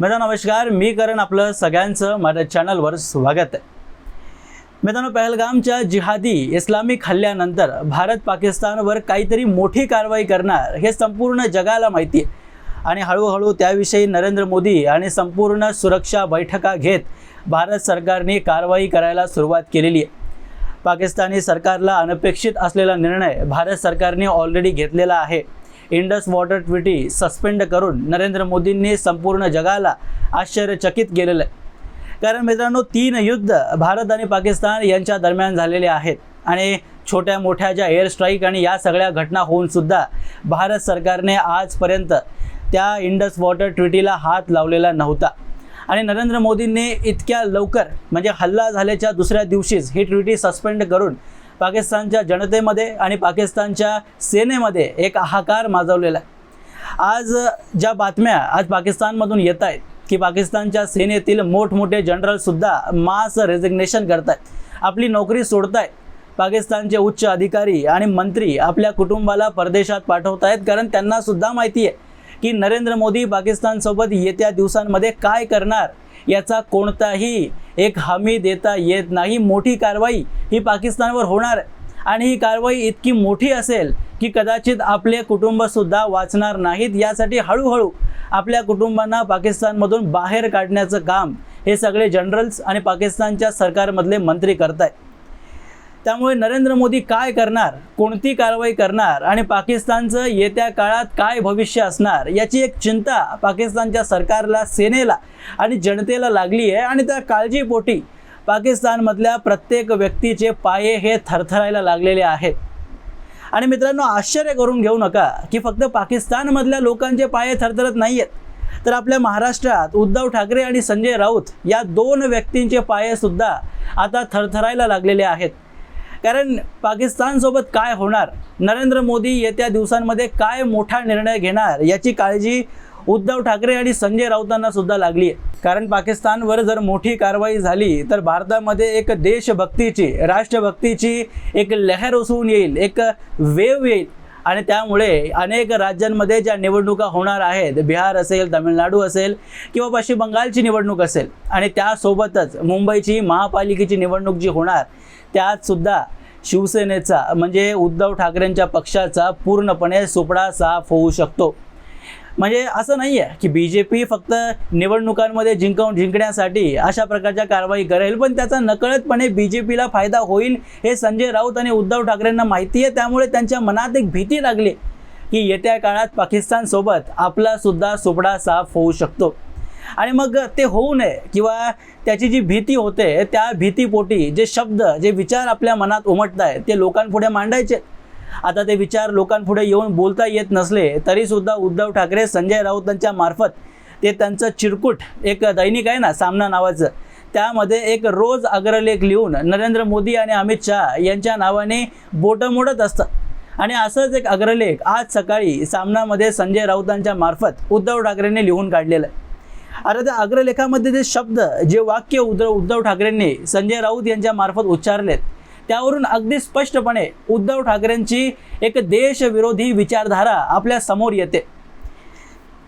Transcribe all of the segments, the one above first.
मित्रांनो नमस्कार. मी करण आपलं सगळ्यांचं माझ्या चॅनलवर स्वागत आहे. मित्रांनो पहलगामच्या जिहादी इस्लामिक हल्ल्यानंतर भारत पाकिस्तानवर काहीतरी मोठी कारवाई करणार हे संपूर्ण जगाला माहिती आहे. आणि हळूहळू त्याविषयी नरेंद्र मोदी आणि संपूर्ण सुरक्षा बैठका घेत भारत सरकारने कारवाई करायला सुरुवात केलेली आहे. पाकिस्तानी सरकारला अनपेक्षित असलेला निर्णय भारत सरकारने ऑलरेडी घेतलेला आहे. इंडस वॉटर ट्विटी सस्पेंड करून नरेंद्र मोदींनी संपूर्ण जगाला आश्चर्यचकित केलेलं आहे. कारण मित्रांनो तीन युद्ध भारत आणि पाकिस्तान यांच्या दरम्यान झालेले आहेत. आणि छोट्या मोठ्या ज्या एअर स्ट्राईक आणि या सगळ्या घटना होऊन सुद्धा भारत सरकारने आजपर्यंत त्या इंडस वॉटर ट्विटीला हात लावलेला नव्हता. आणि नरेंद्र मोदींनी इतक्या लवकर म्हणजे हल्ला झाल्याच्या दुसऱ्या दिवशीच ही ट्विटी सस्पेंड करून पाकिस्तानच्या जनतेमध्ये आणि पाकिस्तानच्या सेनेमध्ये एक हाकार माजवलेला आहे. आज ज्या बातम्या आज पाकिस्तानमधून येत आहेत की पाकिस्तानच्या सेनेतील मोठमोठे जनरलसुद्धा मास रेझिग्नेशन करत आहेत आपली नोकरी सोडत आहेत पाकिस्तानचे उच्च अधिकारी आणि मंत्री आपल्या कुटुंबाला परदेशात पाठवत आहेत कारण त्यांनासुद्धा माहिती आहे की नरेंद्र मोदी पाकिस्तानसोबत येत्या दिवसांमध्ये काय करणार याचा कोणताही एक हमी देता येत नाही. मोठी कारवाई ही पाकिस्तानवर होणार आहे आणि ही कारवाई इतकी मोठी असेल की कदाचित आपले कुटुंबसुद्धा वाचणार नाहीत. यासाठी हळूहळू आपल्या कुटुंबांना पाकिस्तानमधून बाहेर काढण्याचं काम हे सगळे जनरल्स आणि पाकिस्तानच्या सरकारमधले मंत्री करत आहेत त्यामुळे नरेंद्र मोदी काय करणार? कोणती कारवाई करणार? आणि पाकिस्तानचं येत्या काळात काय भविष्य असणार? याची एक चिंता पाकिस्तानच्या सरकारला सेनेला आणि जनतेला लागली आहे. आणि त्या काळजीपोटी पाकिस्तानमधल्या प्रत्येक व्यक्तीचे पाये हे थरथरायला लागलेले आहेत. आणि मित्रांनो आश्चर्य करून घेऊ नका की फक्त पाकिस्तानमधल्या लोकांचे पाये थरथरत नाही आहेत तर आपल्या महाराष्ट्रात उद्धव ठाकरे आणि संजय राऊत या दोन व्यक्तींचे पायेसुद्धा आता थरथरायला लागलेले आहेत. कारण पाकिस्तानसोबत काय होणार? नरेंद्र मोदी येत्या दिवसांमध्ये काय मोठा निर्णय घेणार? याची काळजी उद्धव ठाकरे आणि संजय राऊतांना सुद्धा लागली आहे कारण पाकिस्तानवर जर मोठी कारवाई झाली तर भारतामध्ये एक देशभक्तीची राष्ट्रभक्तीची एक लहर उसळून येईल एक वेव येईल. आणि त्यामुळे अनेक राज्यांमध्ये ज्या निवडणुका होणार आहेत बिहार असेल तामिळनाडू असेल किंवा पश्चिम बंगालची निवडणूक असेल आणि त्यासोबतच मुंबईची महापालिकेची निवडणूक जी होणार त्यातसुद्धा शिवसेनेचा म्हणजे उद्धव ठाकरेंच्या पक्षाचा पूर्णपणे सुपडा साफ होऊ शकतो. म्हणजे असं नाही आहे की बी जे पी फक्त निवडणुकांमध्ये जिंकवून जिंकण्यासाठी अशा प्रकारच्या कारवाई करेल पण त्याचा नकळतपणे बी जे पीला फायदा होईल हे संजय राऊत आणि उद्धव ठाकरेंना माहिती आहे. त्यामुळे त्यांच्या मनात एक भीती लागली की येत्या काळात पाकिस्तानसोबत आपलासुद्धा सुपडा साफ होऊ शकतो. आणि मग ते होऊ नये किंवा त्याची जी भीती होते त्या भीतीपोटी जे शब्द जे विचार आपल्या मनात उमटत आहेत ते लोकांपुढे मांडायचे. आता ते विचार लोकांपुढे येऊन बोलता येत नसले तरीसुद्धा उद्धव ठाकरे संजय राऊतांच्या मार्फत ते त्यांचं चिरकुट एक दैनिक आहे ना सामना नावाचं त्यामध्ये एक रोज अग्रलेख लिहून नरेंद्र मोदी आणि अमित शहा यांच्या नावाने बोटं मोडत असतात आणि असंच एक अग्रलेख आज सकाळी सामनामध्ये संजय राऊतांच्या मार्फत उद्धव ठाकरेंनी लिहून काढलेलं आहे. आता त्या अग्रलेखामध्ये जे शब्द जे वाक्य उद्धव उद्धव ठाकरेंनी संजय राऊत यांच्या मार्फत उच्चारलेत त्यावरून अगदी स्पष्टपणे उद्धव ठाकरेंची एक देशविरोधी विचारधारा आपल्यासमोर येते.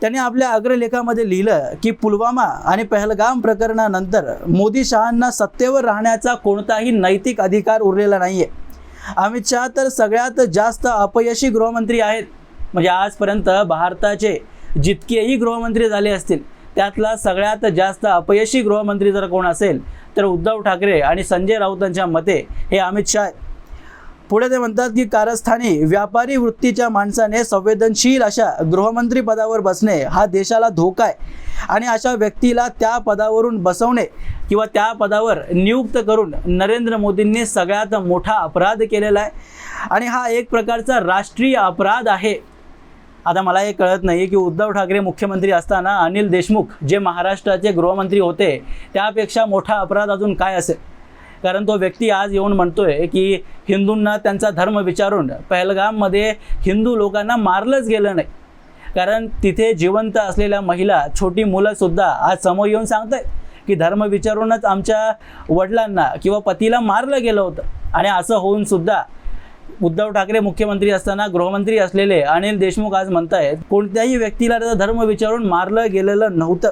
त्यांनी आपल्या अग्रलेखामध्ये लिहिलं की पुलवामा आणि पहलगाम प्रकरणानंतर मोदी शहांना सत्तेवर राहण्याचा कोणताही नैतिक अधिकार उरलेला नाही आहे अमित शहा तर सगळ्यात जास्त अपयशी गृहमंत्री आहेत. म्हणजे आजपर्यंत भारताचे जितकेही गृहमंत्री झाले असतील त्यातला सगळ्यात जास्त अपयशी गृहमंत्री जर कोण असेल तर उद्धव ठाकरे आणि संजय राऊतांच्या मते हे अमित शहा पुढे ते म्हणतात की कारस्थानी व्यापारी वृत्तीच्या माणसाने संवेदनशील अशा गृहमंत्री पदावर बसणे हा देशाला धोका आहे. आणि अशा व्यक्तीला त्या पदावरून बसवणे किंवा त्या पदावर नियुक्त करून नरेंद्र मोदींनी सगळ्यात मोठा अपराध केलेला आहे. आणि हा एक प्रकारचा राष्ट्रीय अपराध आहे. आता मला हे कळत नाही की उद्धव ठाकरे मुख्यमंत्री असताना अनिल देशमुख जे महाराष्ट्राचे गृहमंत्री होते त्यापेक्षा मोठा अपराध अजून काय असेल? कारण तो व्यक्ती आज येऊन म्हणतोय की हिंदूंना त्यांचा धर्म विचारून पहलगाममध्ये हिंदू लोकांना मारलंच गेलं नाही. कारण तिथे जिवंत असलेल्या महिला छोटी मुलंसुद्धा आज समोर येऊन सांगत आहेत की धर्म विचारूनच आमच्या वडिलांना किंवा पतीला मारलं गेलं होतं. आणि असं होऊन सुद्धा उद्धव ठाकरे मुख्यमंत्री असताना गृहमंत्री असलेले अनिल देशमुख आज म्हणतायत कोणत्याही व्यक्तीला त्याचा धर्म विचारून मारलं गेलेलं नव्हतं.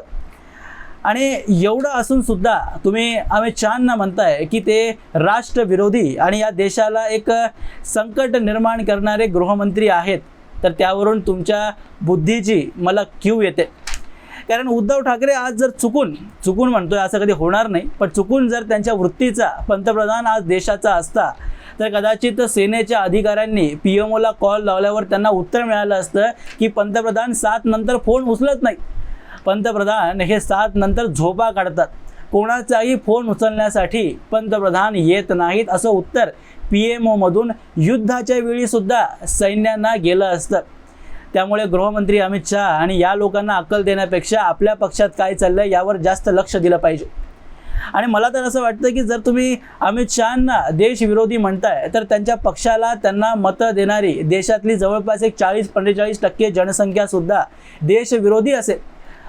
आणि एवढं असून सुद्धा तुम्ही अमित शहाना म्हणताय की ते राष्ट्रविरोधी आणि या देशाला एक संकट निर्माण करणारे गृहमंत्री आहेत. तर त्यावरून तुमच्या बुद्धीची मला क्यू येते. कारण उद्धव ठाकरे आज जर चुकून चुकून म्हणतोय असं कधी होणार नाही पण चुकून जर त्यांच्या वृत्तीचा पंतप्रधान आज देशाचा असता तर कदाचित सेनेच्या अधिकाऱ्यांनी पी एम ओला कॉल लावल्यावर त्यांना उत्तर मिळालं असतं की पंतप्रधान सात नंतर फोन उचलत नाही. पंतप्रधान हे सात नंतर झोपा काढतात. कोणाचाही फोन उचलण्यासाठी पंतप्रधान येत नाहीत असं उत्तर पी एम ओमधून युद्धाच्या वेळीसुद्धा सैन्यांना गेलं असतं. त्यामुळे गृहमंत्री अमित शहा आणि या लोकांना अक्कल देण्यापेक्षा आपल्या पक्षात काय चाललं यावर जास्त लक्ष दिलं पाहिजे. आणि मला तर असं वाटतं की जर तुम्ही अमित शहांना देशविरोधी म्हणताय तर त्यांच्या पक्षाला त्यांना मतं देणारी देशातली जवळपास एक चाळीस पंचेचाळीस टक्के जनसंख्यासुद्धा देशविरोधी असेल.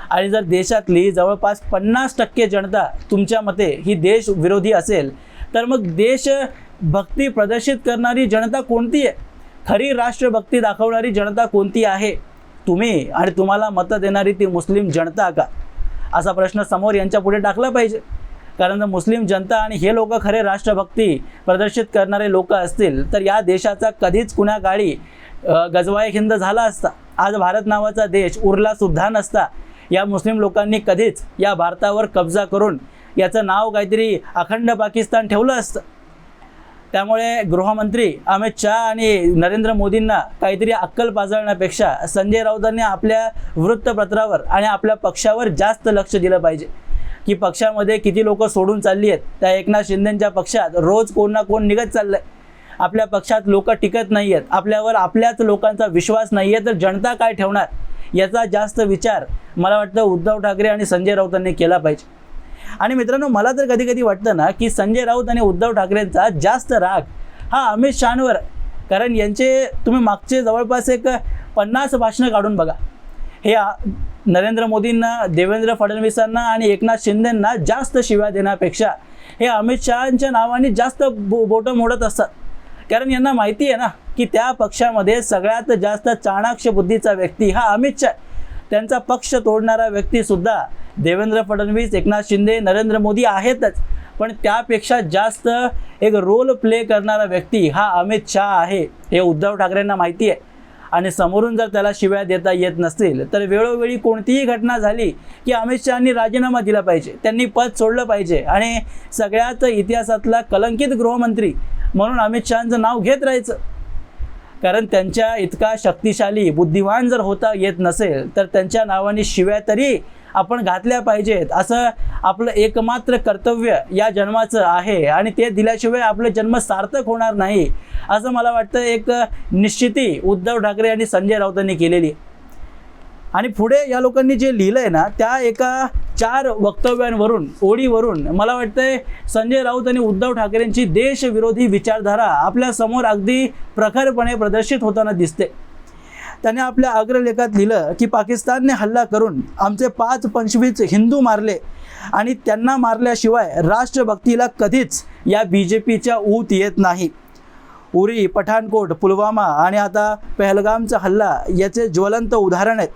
आणि जर देशातली जवळपास पन्नास टक्के जनता तुमच्या मते ही देशविरोधी असेल तर मग देशभक्ती प्रदर्शित करणारी जनता कोणती आहे? खरी राष्ट्रभक्ती दाखवणारी जनता कोणती आहे? तुम्ही आणि तुम्हाला मतं देणारी ती मुस्लिम जनता का? असा प्रश्न समोर यांच्या पुढे टाकला पाहिजे. कारण मुस्लिम जनता आणि हे लोक खरे राष्ट्रभक्ती प्रदर्शित करणारे लोक असतील तर या देशाचा कधीच कुणा काळी गजवाय हिंद झाला असता. आज भारत नावाचा देश उरला सुद्धा नसता. या मुस्लिम लोकांनी कधीच या भारतावर कब्जा करून याचं नाव काहीतरी अखंड पाकिस्तान ठेवलं असतं. त्यामुळे गृहमंत्री अमित शहा आणि नरेंद्र मोदींना काहीतरी अक्कल पाजळण्यापेक्षा संजय राऊतांनी आपल्या वृत्तपत्रावर आणि आपल्या पक्षावर जास्त लक्ष दिलं पाहिजे. की पक्षामध्ये किती लोक सोडून चालली आहेत त्या एकनाथ शिंदेच्या पक्षात रोज कोण ना कोण निघत चाललंय. आपल्या पक्षात लोक टिकत नाही आहेत आपल्यावर आपल्याच लोकांचा विश्वास नाही आहे तर जनता काय ठेवणार? याचा जास्त विचार मला वाटतं उद्धव ठाकरे आणि संजय राऊतांनी केला पाहिजे. आणि मित्रांनो मला तर कधी कधी वाटतं ना की संजय राऊत आणि उद्धव ठाकरेंचा जास्त राग हा अमित शहांवर कारण यांचे तुम्ही मागचे जवळपास एक पन्नास भाषणं काढून बघा. हे नरेंद्र मोदींना देवेंद्र फडणवीसांना आणि एकनाथ शिंदेंना जास्त शिव्या देण्यापेक्षा हे अमित शहांच्या नावाने जास्त बो बोटं मोडत असतात. कारण यांना माहिती आहे ना की त्या पक्षामध्ये सगळ्यात जास्त चाणाक्ष बुद्धीचा व्यक्ती हा अमित शहा आहे. त्यांचा पक्ष तोडणारा व्यक्तीसुद्धा देवेंद्र फडणवीस एकनाथ शिंदे नरेंद्र मोदी आहेतच. पण त्यापेक्षा जास्त एक रोल प्ले करणारा व्यक्ती हा अमित शहा आहे हे उद्धव ठाकरेंना माहिती आहे. आणि समोरून जर त्याला शिव्या देता येत नसतील तर वेळोवेळी कोणतीही घटना झाली की अमित शहानी राजीनामा दिला पाहिजे त्यांनी पद सोडलं पाहिजे. आणि सगळ्यात इतिहासातला कलंकित गृहमंत्री म्हणून अमित शहाचं नाव घेत राहायचं. कारण त्यांच्या इतका शक्तिशाली बुद्धिवान जर होता येत नसेल तर त्यांच्या नावाने शिव्या तरी आपण घातल्या पाहिजेत. असं आपलं एकमात्र कर्तव्य या जन्माचं आहे आणि ते दिल्याशिवाय आपलं जन्म सार्थक होणार नाही असं मला वाटतं एक निश्चिती उद्धव ठाकरे आणि संजय राऊतांनी केलेली. आणि पुढे या लोकांनी जे लिहिलं आहे ना त्या एका चार वक्तव्यांवरून ओळीवरून मला वाटतंय संजय राऊत आणि उद्धव ठाकरेंची देशविरोधी विचारधारा आपल्यासमोर अगदी प्रखरपणे प्रदर्शित होताना दिसते. त्याने आपल्या अग्रलेखात लिहिलं की पाकिस्तानने हल्ला करून आमचे पाच पंचवीस हिंदू मारले आणि त्यांना मारल्याशिवाय राष्ट्रभक्तीला कधीच या बी जे पीच्या ऊत येत नाही. उरी पठाणकोट पुलवामा आणि आता पहलगामचा हल्ला याचे ज्वलंत उदाहरण आहेत.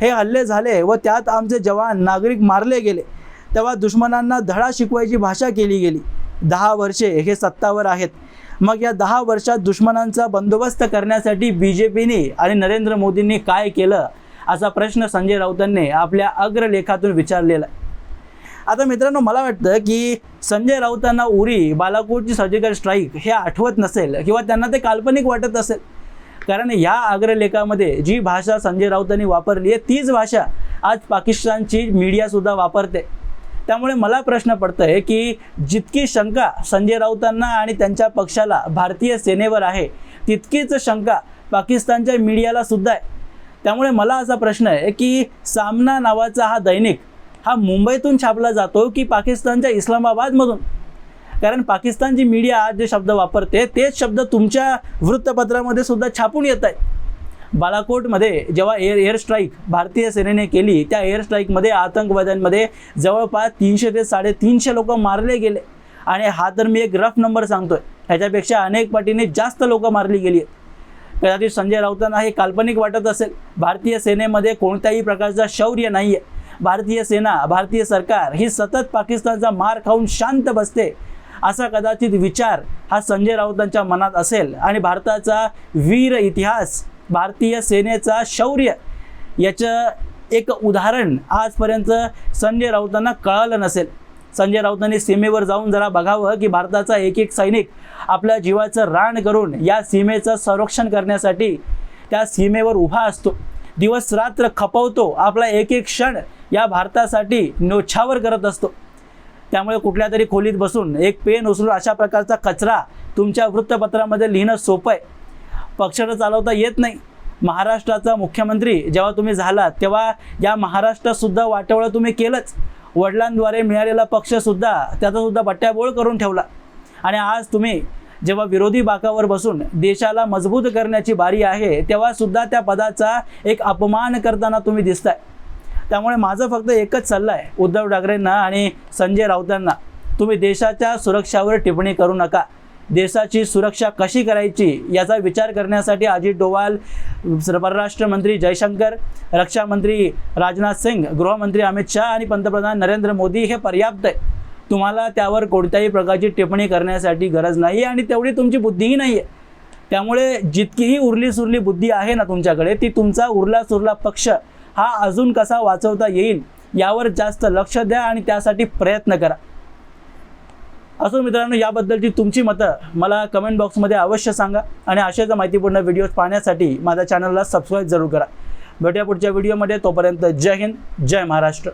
हे हल्ले झाले व त्यात आमचे जवान नागरिक मारले गेले. तेव्हा दुश्मनांना धडा शिकवायची भाषा केली गेली. दहा वर्षे हे सत्तावर आहेत. मग या दहा वर्षात दुश्मनांचा बंदोबस्त करण्यासाठी बी जे पीने आणि नरेंद्र मोदींनी काय केलं? असा प्रश्न संजय राऊतांनी आपल्या अग्रलेखातून विचारलेला आहे. आता मित्रांनो मला वाटतं की संजय राऊतांना उरी बालाकोटची सर्जिकल स्ट्राईक हे आठवत नसेल किंवा त्यांना ते काल्पनिक वाटत असेल. कारण या अग्रलेखामध्ये जी भाषा संजय राऊतांनी वापरली आहे तीच भाषा आज पाकिस्तानची मीडियासुद्धा वापरते. त्यामुळे मला प्रश्न पडतोय की जितकी शंका संजय राऊतांना आणि त्यांच्या पक्षाला भारतीय सेनेवर आहे तितकीच शंका पाकिस्तानच्या मीडियाला सुद्धा आहे. त्यामुळे मला असा प्रश्न आहे की सामना नावाचा हा दैनिक हा मुंबईतून छापला जातो की पाकिस्तानच्या इस्लामाबादमधून? कारण पाकिस्तानची मीडिया आज जे शब्द वापरते तेच शब्द तुमच्या वृत्तपत्रामध्ये सुद्धा छापून येत आहेत. बालाकोटमध्ये जेव्हा एअर एअर स्ट्राईक भारतीय सेनेने केली त्या एअर स्ट्राईकमध्ये आतंकवाद्यांमध्ये जवळपास तीनशे ते साडेतीनशे लोक मारले गेले. आणि हा तर मी एक रफ नंबर सांगतोय. ह्याच्यापेक्षा अनेक पटीने जास्त लोक मारली गेली आहेत. कदाचित संजय राऊतांना हे काल्पनिक वाटत असेल. भारतीय सेनेमध्ये कोणत्याही प्रकारचा शौर्य नाही आहे भारतीय सेना भारतीय सरकार ही सतत पाकिस्तानचा मार खाऊन शांत बसते. असा कदाचित विचार हा संजय राऊतांच्या मनात असेल. आणि भारताचा वीर इतिहास भारतीय सेनेचा शौर्य. याचं एक उदाहरण आजपर्यंत संजय राऊतांना कळालं नसेल. संजय राऊतांनी सीमेवर जाऊन जरा बघावं की भारताचा एक एक सैनिक आपल्या जीवाचं रान करून या सीमेचं संरक्षण करण्यासाठी त्या सीमेवर उभा असतो. दिवस रात्र खपवतो. आपला एक एक क्षण या भारतासाठी नोछावर करत असतो. त्यामुळे कुठल्या तरी खोलीत बसून एक पेन उचलून अशा प्रकारचा कचरा तुमच्या वृत्तपत्रामध्ये लिहिणं सोपं आहे. पक्षाला चालवता येत नाही. महाराष्ट्राचा मुख्यमंत्री जेव्हा तुम्ही झालात तेव्हा या महाराष्ट्रातसुद्धा वाटेवळं तुम्ही केलंच. वडिलांद्वारे मिळालेला पक्षसुद्धा त्याचासुद्धा बट्ट्याबोळ करून ठेवला. आणि आज तुम्ही जेव्हा विरोधी बाकावर बसून देशाला मजबूत करण्याची बारी आहे तेव्हासुद्धा त्या पदाचा एक अपमान करताना तुम्ही दिसताय. त्यामुळे माझं फक्त एकच सल्ला आहे उद्धव ठाकरेंना आणि संजय राऊतांना तुम्ही देशाच्या सुरक्षावर टिप्पणी करू नका. देशाची सुरक्षा कशी करायची याचा विचार करण्यासाठी अजित डोवाल परराष्ट्र मंत्री जयशंकर रक्षा मंत्री राजनाथ सिंग गृहमंत्री अमित शहा आणि पंतप्रधान नरेंद्र मोदी हे पर्याप्त आहे. तुम्हाला त्यावर कोणत्याही प्रकारची टिप्पणी करण्यासाठी गरज नाही आणि तेवढी तुमची बुद्धीही नाही आहे त्यामुळे जितकीही उरली सुरली बुद्धी आहे ना तुमच्याकडे ती तुमचा उरला सुरला पक्ष हा अजून कसा वाचवता येईल यावर जास्त लक्ष द्या आणि त्यासाठी प्रयत्न करा. असो मित्रांनो याबद्दलची तुमची मतं मला कमेंट बॉक्समध्ये अवश्य सांगा आणि अशाच माहितीपूर्ण व्हिडिओज पाहण्यासाठी माझ्या चॅनलला सबस्क्राईब जरूर करा. भेटूया पुढच्या व्हिडिओमध्ये तोपर्यंत जय हिंद जय महाराष्ट्र.